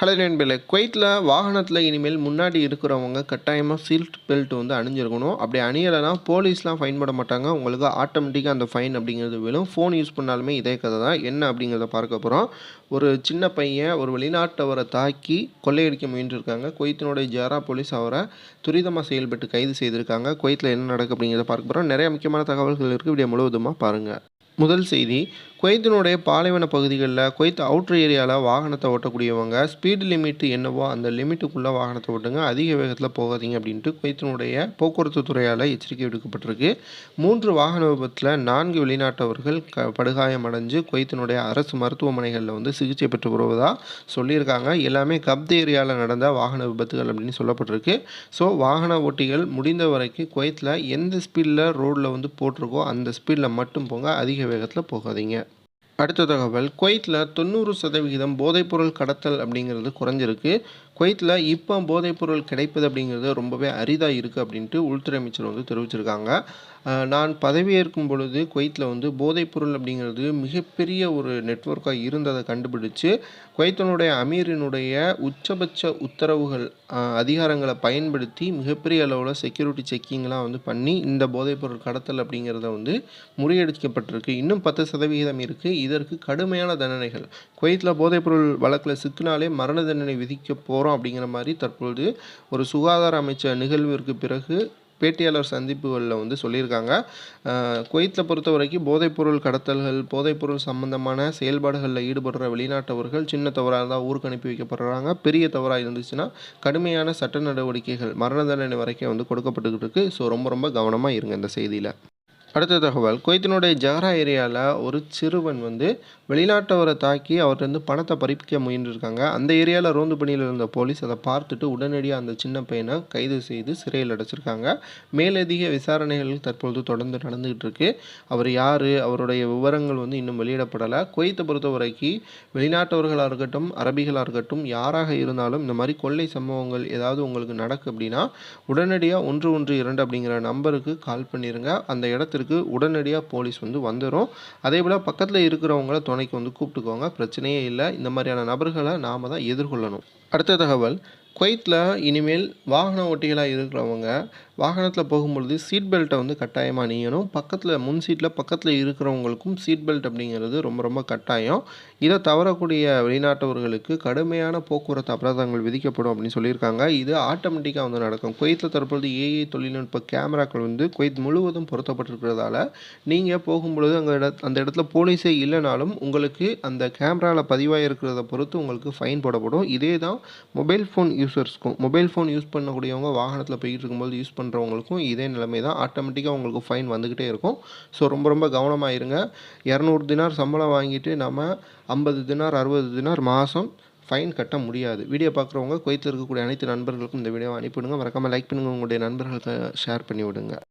Hello நண்பர்களே குவைத்தில் வாகனத்தில் இனிமேல் முன்னாடி இருக்கிறவங்க கட்டாயமாக சீட் பெல்ட் வந்து அணிஞ்சிருக்கணும். அப்படி அணியலைன்னா போலீஸ்லாம் ஃபைன் போட மாட்டாங்க. உங்களுக்கு ஆட்டோமேட்டிக்காக அந்த ஃபைன் அப்படிங்கிறது விழும். ஃபோன் யூஸ் பண்ணாலுமே இதே கதை தான். என்ன அப்படிங்கிறத பார்க்க போகிறோம் ஒரு சின்ன பையன் ஒரு வெளிநாட்டவரை தாக்கி கொள்ளையடிக்க முயன்றிருக்காங்க. குவைத்தினுடைய ஜாரா போலீஸ் அவரை துரிதமாக செயல்பட்டு கைது செய்திருக்காங்க. குவைத்தில் என்ன நடக்கு அப்படிங்கிறத பார்க்க போகிறோம் நிறைய முக்கியமான தகவல்கள் இருக்குது வீடியோ முழுவதுமாக பாருங்கள் முதல் செய்தி குவைத்தினுடைய பாலைவன பகுதிகளில் குவைத் அவுட்ரு ஏரியாவில் வாகனத்தை ஓட்டக்கூடியவங்க ஸ்பீடு லிமிட் என்னவோ அந்த லிமிட்டுக்குள்ளே வாகனத்தை ஓட்டுங்க அதிக வேகத்தில் போகாதீங்க அப்படின்ட்டு குவைத்தினுடைய போக்குவரத்து துறையால் எச்சரிக்கை விடுக்கப்பட்டிருக்கு. மூன்று வாகன விபத்தில் நான்கு வெளிநாட்டவர்கள் க படுகாயம் அடைஞ்சு குவைத்தினுடைய அரசு மருத்துவமனைகளில் வந்து சிகிச்சை பெற்று வருவதாக சொல்லியிருக்காங்க. எல்லாமே கப்த ஏரியாவில் நடந்த வாகன விபத்துகள் அப்படின்னு சொல்லப்பட்டிருக்கு. ஸோ வாகன ஓட்டிகள் முடிந்த வரைக்கும் குவைத்தில் எந்த ஸ்பீடில் ரோடில் வந்து போட்டிருக்கோ அந்த ஸ்பீடில் மட்டும் போங்க அதிக வேகத்தில் போகாதீங்க. அடுத்த தகவல் குவைத்தில் தொண்ணூறு சதவிகிதம் போதைப்பொருள் கடத்தல் அப்படிங்கிறது குறைஞ்சிருக்கு. குவைத்தில் இப்போ போதைப்பொருள் கிடைப்பது அப்படிங்கிறது ரொம்பவே அரிதாக இருக்குது அப்படின்ட்டு உள்துறை அமைச்சர் வந்து தெரிவிச்சிருக்காங்க. நான் பதவியேற்கும் பொழுது குவைத்தில் வந்து போதைப்பொருள் அப்படிங்கிறது மிகப்பெரிய ஒரு நெட்வொர்க்காக இருந்ததை கண்டுபிடிச்சு குவைத்தனுடைய அமீரினுடைய உச்சபட்ச உத்தரவுகள் அதிகாரங்களை பயன்படுத்தி மிகப்பெரிய அளவில் செக்யூரிட்டி செக்கிங்லாம் வந்து பண்ணி இந்த போதைப்பொருள் கடத்தல் அப்படிங்கிறத வந்து முறியடிக்கப்பட்டிருக்கு. இன்னும் பத்து சதவிகிதம் இருக்குது இதற்கு கடுமையான தண்டனைகள். குவைத்தில் போதைப்பொருள் வழக்கில் சிக்கினாலே மரண தண்டனை விதிக்க போகிறோம் அப்படிங்கிற மாதிரி தற்பொழுது ஒரு சுகாதார அமைச்சர் நிகழ்விற்கு பிறகு பேட்டியாளர் சந்திப்புகளில் வந்து சொல்லியிருக்காங்க. குவைத்தில் பொறுத்த வரைக்கும் போதைப்பொருள் கடத்தல்கள் போதைப்பொருள் சம்பந்தமான செயல்பாடுகளில் ஈடுபடுற வெளிநாட்டவர்கள் சின்ன தவறாக இருந்தால் ஊருக்கு அனுப்பி வைக்கப்படுறாங்க. பெரிய தவறாக இருந்துச்சுன்னா கடுமையான சட்ட நடவடிக்கைகள் மரண தண்டனை வரைக்கும் வந்து கொடுக்கப்பட்டுக்கிட்டு இருக்கு. ஸோ ரொம்ப ரொம்ப கவனமாக இருங்க இந்த செய்தியில். அடுத்த தகவல். குவைத்தினுடைய ஜஹரா ஏரியாவில் ஒரு சிறுவன் வந்து வெளிநாட்டவரை தாக்கி அவர்கிட்ட பணத்தை பறிக்க முயன்றிருக்காங்க. அந்த ஏரியாவில் ரோந்து பணியில் இருந்த போலீஸ் அதை பார்த்துட்டு உடனடியாக அந்த சின்ன பையனை கைது செய்து சிறையில் அடைச்சிருக்காங்க. மேலதிக விசாரணைகள் தற்பொழுது தொடர்ந்து நடந்துகிட்டு இருக்கு. அவர் யார்? அவருடைய விவரங்கள் வந்து இன்னும் வெளியிடப்படலை. குவைத்தை பொறுத்த வரைக்கும் வெளிநாட்டவர்களாக இருக்கட்டும் அரபிகளாக இருக்கட்டும் யாராக இருந்தாலும் இந்த மாதிரி கொள்ளை சம்பவங்கள் ஏதாவது உங்களுக்கு நடக்கு அப்படின்னா உடனடியாக ஒன்று ஒன்று இரண்டு அப்படிங்கிற நம்பருக்கு கால் பண்ணிடுங்க அந்த இடத்திற்கு உடனடியாக போலீஸ் வந்து வந்துடும் அதே போல் பக்கத்தில் இருக்கிறவங்கள துணைக்கு வந்து கூப்பிட்டுக்கோங்க. பிரச்சனையே இல்லை. இந்த மாதிரியான நபர்களை நாம் தான் எதிர்கொள்ளணும். அடுத்த தகவல் குவைத்தில் இனிமேல் வாகன ஓட்டிகளாக இருக்கிறவங்க வாகனத்தில் போகும்பொழுது சீட் பெல்ட்டை வந்து கட்டாயமாக அணியணும் பக்கத்தில் முன் சீட்டில் பக்கத்தில் இருக்கிறவங்களுக்கும் சீட் பெல்ட் அப்படிங்கிறது ரொம்ப ரொம்ப கட்டாயம். இதை தவறக்கூடிய வெளிநாட்டவர்களுக்கு கடுமையான போக்குவரத்து அபராதங்கள் விதிக்கப்படும் அப்படின்னு சொல்லியிருக்காங்க. இது ஆட்டோமேட்டிக்காக வந்து நடக்கும். குவைத்தில் தற்பொழுது ஏஐ தொழில்நுட்ப கேமராக்கள் வந்து குவைத் முழுவதும் பொருத்தப்பட்டிருக்கிறதால நீங்கள் போகும்பொழுது அங்கே இட அந்த இடத்துல போலீஸே இல்லைனாலும் உங்களுக்கு அந்த கேமராவில் பதிவாக இருக்கிறத பொறுத்து உங்களுக்கு ஃபைன் போடப்படும். இதே தான் மொபைல் ஃபோன் யூசர்ஸ்க்கும் மொபைல் ஃபோன் யூஸ் பண்ணக்கூடியவங்க வாகனத்தில் போயிட்டு இருக்கும்போது யூஸ் பண்ணுறவங்களுக்கும் இதே நிலைமை தான். ஆட்டோமேட்டிக்காக உங்களுக்கு ஃபைன் வந்துக்கிட்டே இருக்கும். ஸோ ரொம்ப ரொம்ப கவனமாக இருங்க. இரநூறு தினார் சம்பளம் வாங்கிட்டு நம்ம ஐம்பது தினார் அறுபது தினார் மாதம் ஃபைன் கட்ட முடியாது. வீடியோ பார்க்குறவங்க குவைத்தில் இருக்கக்கூடிய அனைத்து நண்பர்களுக்கும் இந்த வீடியோவை அனுப்பிவிடுங்க. மறக்காமல் லைக் பண்ணுங்கள் உங்களுடைய நண்பர்களுக்கு ஷேர் பண்ணி விடுங்க